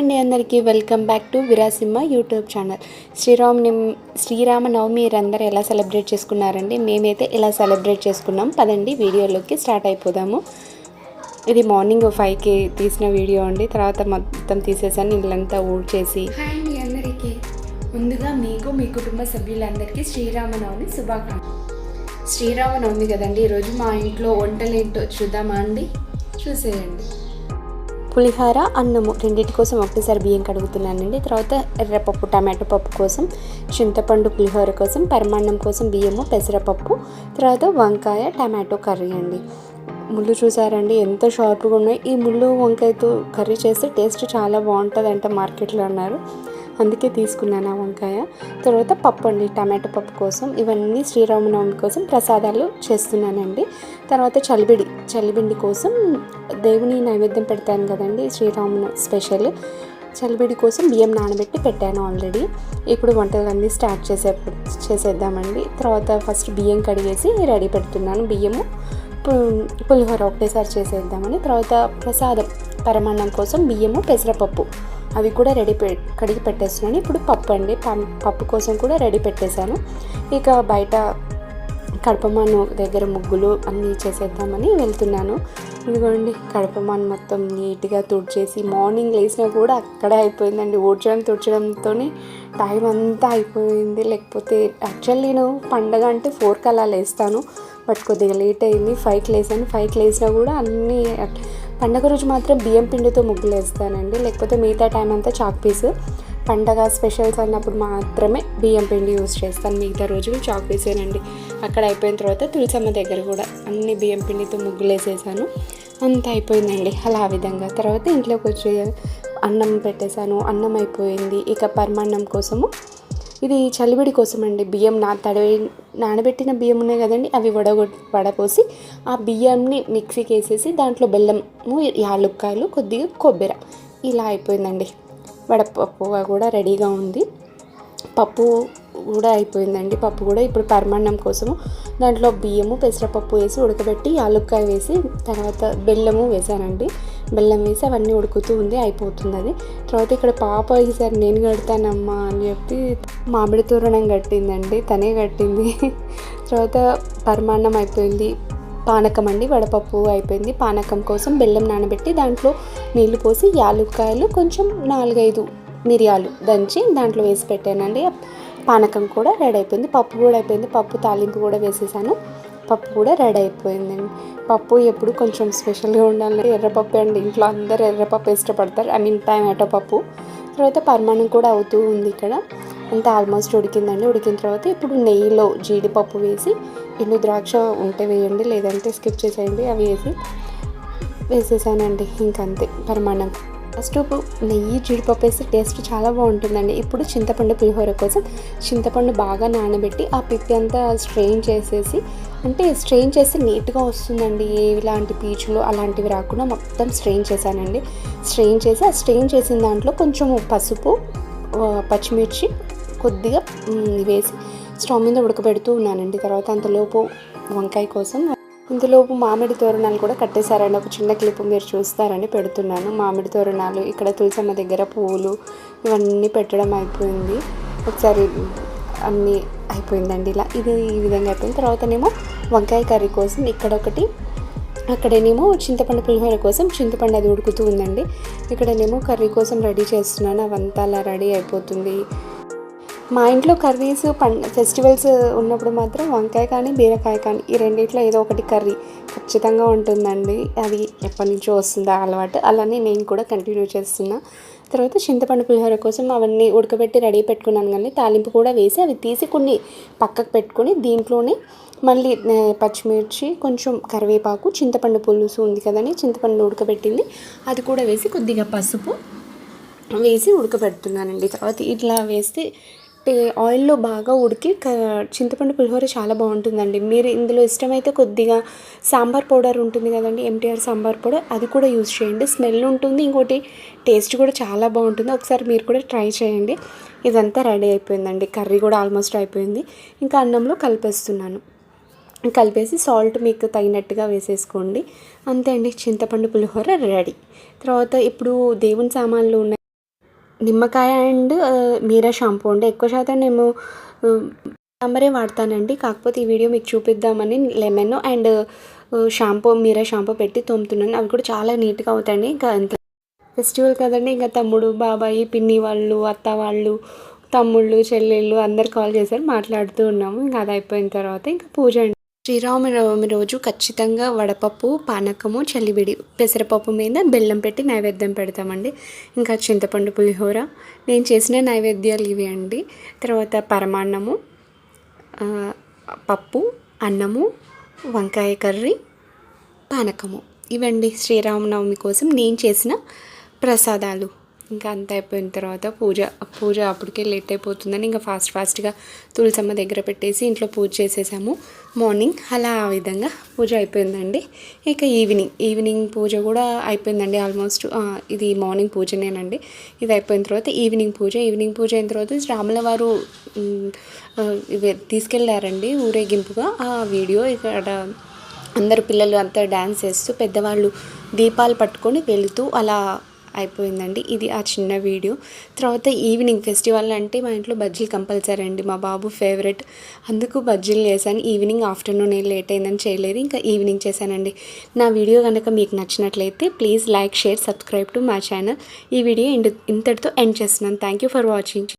అండి అందరికీ. Welcome back to Virasimha YouTube channel. Sriram Srirama Navami మీరందరూ ఎలా సెలబ్రేట్ చేసుకున్నారండి? మేమైతే ఇలా సెలబ్రేట్ చేసుకున్నాం? పదండి వీడియోలోకి స్టార్ట్ అయిపోదాము. ఇది మార్నింగ్ ఫైవ్కి తీసిన వీడియో అండి. తర్వాత మొత్తం తీసేసాను ఇల్లంతా ఊడ్చేసి. హాయ్ అండి అందరికీ. ముందుగా మీకు మీ కుటుంబ సభ్యులందరికీ శ్రీరామనవమి శుభాకాంక్షలు. శ్రీరామనవమి కదండి ఈరోజు మా ఇంట్లో వంటలేంటో చూద్దామా అండి? చూసేయండి. పులిహార అన్నము రెండింటి కోసం ఒకటేసారి బియ్యం కడుగుతున్నానండి. తర్వాత ఎర్రపప్పు టమాటో పప్పు కోసం చింతపండు పులిహోర కోసం పరమాన్నం కోసం బియ్యము పెసరపప్పు తర్వాత వంకాయ టమాటో కర్రీ అండి. ముళ్ళు చూసారండి ఎంత షార్ప్గా ఉన్నాయి. ఈ ముళ్ళు వంకాయతో కర్రీ చేస్తే టేస్ట్ చాలా బాగుంటుంది అంటే మార్కెట్లో అన్నారు. అందుకే తీసుకున్నాను ఆ వంకాయ. తర్వాత పప్పు అండి టమాటో పప్పు కోసం. ఇవన్నీ శ్రీరామనవమి కోసం ప్రసాదాలు చేస్తున్నానండి. తర్వాత చలిబిడి చలిబిండి కోసం దేవుని నైవేద్యం పెడతాను కదండి శ్రీరామున స్పెషల్. చలిబిడి కోసం బియ్యం నానబెట్టి పెట్టాను ఆల్రెడీ. ఇప్పుడు వంటలన్నీ స్టార్ట్ చేసే చేసేద్దామండి. తర్వాత ఫస్ట్ బియ్యం కడిగేసి రెడీ పెడుతున్నాను బియ్యము. పులిహోర ఒకటేసారి చేసేద్దామని. తర్వాత ప్రసాదం పరమాన్నం కోసం బియ్యము పెసరపప్పు. అవి కూడా రెడీ పె కడిగి పెట్టేస్తున్నాను. ఇప్పుడు పప్పు అండి. పప్పు కోసం కూడా రెడీ పెట్టేశాను. ఇక బయట కడపమాను దగ్గర ముగ్గులు అన్నీ చేసేద్దామని వెళ్తున్నాను. ఇదిగోండి కడపమాన్ మొత్తం నీట్గా తుడిచేసి మార్నింగ్ లేచినా కూడా అక్కడే అయిపోయిందండి. ఊడ్చడం తుడ్చడంతో టైం అంతా అయిపోయింది. లేకపోతే యాక్చువల్ నేను పండగ అంటే ఫోర్కి అలా లేస్తాను. బట్ కొద్దిగా లేట్ అయింది. ఫైవ్కి లేసాను ఫైవ్కి లేసినా కూడా అన్నీ పండగ రోజు మాత్రం బియ్యం పిండితో ముగ్గులు వేస్తానండి. లేకపోతే మిగతా టైం అంతా చాక్ పీస్. పండగ స్పెషల్స్ అన్నప్పుడు మాత్రమే బియ్యం పిండి యూస్ చేస్తాను. మిగతా రోజు చాక్ పీసేనండి. అక్కడ అయిపోయిన తర్వాత తులసమ్మ దగ్గర కూడా అన్ని బియ్యం పిండితో ముగ్గులు వేసేసాను. అంత అయిపోయిందండి. అలా ఆ విధంగా. తర్వాత ఇంట్లోకి వచ్చి అన్నం పెట్టేశాను. అన్నం అయిపోయింది. ఇక పరమాన్నం కోసము ఇది చలివిడి కోసం అండి బియ్యం నా తడి నానబెట్టిన బియ్యం ఉన్నాయి కదండి అవి వడగొ వడపోసి ఆ బియ్యాన్ని మిక్సీకి వేసేసి దాంట్లో బెల్లము యాలుక్కాయలు కొద్దిగా కొబ్బరి ఇలా అయిపోయిందండి. వడపప్పు కూడా రెడీగా ఉంది. పప్పు కూడా అయిపోయిందండి. పప్పు కూడా ఇప్పుడు పరమాన్నం కోసము దాంట్లో బియ్యము పెసరపప్పు వేసి ఉడకబెట్టి యాలుక్కాయ వేసి తర్వాత బెల్లము వేసానండి. బెల్లం వేసి అవన్నీ ఉడుకుతూ ఉంది అయిపోతుంది అది. తర్వాత ఇక్కడ పాప ఈసారి నేను కడతానమ్మా అని చెప్పి మామిడి తోరణం కట్టిందండి తనే కట్టింది. తర్వాత పరమాన్నం అయిపోయింది పానకం అండి వడపప్పు అయిపోయింది. పానకం కోసం బెల్లం నానబెట్టి దాంట్లో నీళ్ళు పోసి యాలుక్కాయలు కొంచెం నాలుగైదు మిరియాలు దంచి దాంట్లో వేసి పెట్టానండి. పానకం కూడా రెడీ అయిపోయింది పప్పు కూడా అయిపోయింది పప్పు తాలింపు కూడా వేసేసాను. పప్పు కూడా రెడీ అయిపోయిందండి పప్పు ఎప్పుడు కొంచెం స్పెషల్గా ఉండాలి. ఎర్రపప్పు అండి ఇంట్లో అందరూ ఎర్రపప్పు ఇష్టపడతారు. ఐ మీన్ టమాటో పప్పు. తర్వాత పర్మాణం కూడా అవుతూ ఉంది ఇక్కడ. అంతా ఆల్మోస్ట్ ఉడికిందండి. ఉడికిన తర్వాత ఇప్పుడు నెయ్యిలో జీడిపప్పు వేసి ఎండు ద్రాక్ష ఉంటే వేయండి లేదంటే స్కిప్ చేసేయండి అవి వేసి వేసేసానండి. ఇంకంతే. పరిమాణం ఫస్ట్ నెయ్యి జీడిపప్పు వేస్తే టేస్ట్ చాలా బాగుంటుందండి. ఇప్పుడు చింతపండు పులిహోర కోసం చింతపండు బాగా నానబెట్టి ఆ పిప్పి అంతా స్ట్రెయిన్ చేసేసి అంటే స్ట్రెయిన్ చేస్తే నీట్గా వస్తుందండి. ఇలాంటి పీచులు అలాంటివి రాకుండా మొత్తం స్ట్రెయిన్ చేశానండి. స్ట్రెయిన్ చేసి ఆ స్ట్రెయిన్ చేసిన దాంట్లో కొంచెం పసుపు పచ్చిమిర్చి కొద్దిగా వేసి స్టవ్ మీద ఉడకబెడుతూ ఉన్నానండి. తర్వాత అంతలోపు వంకాయ కోసం ఇంతలోపు మామిడి తోరణాలు కూడా కట్టేశారండి. ఒక చిన్న క్లిప్ మీరు చూస్తారని పెడుతున్నాను. మామిడి తోరణాలు ఇక్కడ తులసమ్మ దగ్గర పువ్వులు ఇవన్నీ పెట్టడం అయిపోయింది. ఒకసారి అన్నీ అయిపోయిందండి ఇలా. ఇది ఈ విధంగా అయిపోయిన తర్వాతనేమో వంకాయ కర్రీ కోసం ఇక్కడ ఒకటి అక్కడనేమో చింతపండు పులిహోర కోసం చింతపండు అది ఉడుకుతూ ఉందండి. ఇక్కడనేమో కర్రీ కోసం రెడీ చేస్తున్నాను. అవంతా అలా రెడీ అయిపోతుంది. మా ఇంట్లో కర్రీస్ పం ఫెస్టివల్స్ ఉన్నప్పుడు మాత్రం వంకాయ కానీ బీరకాయ కానీ ఈ రెండిట్లో ఏదో ఒకటి కర్రీ ఖచ్చితంగా ఉంటుందండి. అది ఎప్పటి నుంచో వస్తుందా అలవాటు. అలానే నేను కూడా కంటిన్యూ చేస్తున్నా. తర్వాత చింతపండు పులిహోర కోసం అవన్నీ ఉడకబెట్టి రెడీ పెట్టుకున్నాను కానీ తాలింపు కూడా వేసి అవి తీసి కొన్ని పక్కకు పెట్టుకొని దీంట్లోనే మళ్ళీ పచ్చిమిర్చి కొంచెం కరివేపాకు చింతపండు పులుసు ఉంది కదని చింతపండు ఉడకబెట్టింది. అది కూడా వేసి కొద్దిగా పసుపు వేసి ఉడకబెడుతున్నానండి. తర్వాత ఇట్లా వేస్తే ఆయిల్లో బాగా ఉడికి చింతపండు పులిహోర చాలా బాగుంటుందండి. మీరు ఇందులో ఇష్టమైతే కొద్దిగా సాంబార్ పౌడర్ ఉంటుంది కదండి ఎంటీఆర్ సాంబార్ పౌడర్ అది కూడా యూజ్ చేయండి. స్మెల్ ఉంటుంది ఇంకోటి టేస్ట్ కూడా చాలా బాగుంటుంది. ఒకసారి మీరు కూడా ట్రై చేయండి. ఇదంతా రెడీ అయిపోయిందండి. కర్రీ కూడా ఆల్మోస్ట్ అయిపోయింది. ఇంకా అన్నంలో కలిపేస్తున్నాను. కలిపేసి సాల్ట్ మీకు తగినట్టుగా వేసేసుకోండి. అంతే అండి చింతపండు పులిహోర రెడీ. తర్వాత ఇప్పుడు దేవుని సామాన్లు ఉన్నాయి. నిమ్మకాయ అండ్ మీరా షాంపూ. అండి ఎక్కువ శాతం నేను సాంబారే వాడతానండి. కాకపోతే ఈ వీడియో మీకు చూపిద్దామని lemon and shampoo Meera shampoo పెట్టి తోముతున్నాను. అవి కూడా చాలా నీట్గా అవుతాయండి. ఇంకా ఎంత ఫెస్టివల్ కదండి. ఇంకా తమ్ముడు బాబాయి పిన్ని వాళ్ళు అత్త వాళ్ళు తమ్ముళ్ళు చెల్లెళ్ళు అందరు కాల్ చేశారు. మాట్లాడుతూ ఉన్నాము. ఇంకా అది అయిపోయిన తర్వాత ఇంకా పూజ అండి. శ్రీరామనవమి రోజు ఖచ్చితంగా వడపప్పు పానకము చల్లివిడి పెసరపప్పు మీద బెల్లం పెట్టి నైవేద్యం పెడతామండి. ఇంకా చింతపండు పులిహోర. నేను చేసిన నైవేద్యాలు ఇవి అండి. తర్వాత పరమాన్నము పప్పు అన్నము వంకాయ కర్రీ పానకము. ఇవండి శ్రీరామనవమి కోసం నేను చేసిన ప్రసాదాలు. ఇంకా అంత అయిపోయిన తర్వాత పూజ పూజ అప్పటికే లేట్ అయిపోతుందని ఇంకా ఫాస్ట్ ఫాస్ట్గా తులసమ్మ దగ్గర పెట్టేసి ఇంట్లో పూజ చేసేసాము. మార్నింగ్ అలా ఆ విధంగా పూజ అయిపోయిందండి. ఇక ఈవినింగ్ ఈవినింగ్ పూజ కూడా అయిపోయిందండి ఆల్మోస్ట్ ఇది మార్నింగ్ పూజనేనండి. ఇది అయిపోయిన తర్వాత ఈవినింగ్ పూజ ఈవినింగ్ పూజ అయిన తర్వాత రాముల వారు ఇవి తీసుకెళ్ళారండి ఊరేగింపుగా. ఆ వీడియో ఇక్కడ అందరు పిల్లలు అంతా డ్యాన్స్ చేస్తూ పెద్దవాళ్ళు దీపాలు పట్టుకొని వెళుతూ అలా అయిపోయిందండి. ఇది ఆ చిన్న వీడియో. తర్వాత ఈవినింగ్ ఫెస్టివల్ అంటే మా ఇంట్లో బజ్జీలు కంపల్సరీ అండి. మా బాబు ఫేవరెట్. అందుకు బజ్జీలు చేశాను. ఈవినింగ్ ఆఫ్టర్నూన్ లేట్ అయిందని చేయలేదు. ఇంకా ఈవినింగ్ చేశానండి. నా వీడియో కనుక మీకు నచ్చినట్లయితే please like share subscribe to మా ఛానల్. ఈ వీడియో ఇంత ఇంతటితో ఎండ్ చేస్తున్నాను. Thank you for watching.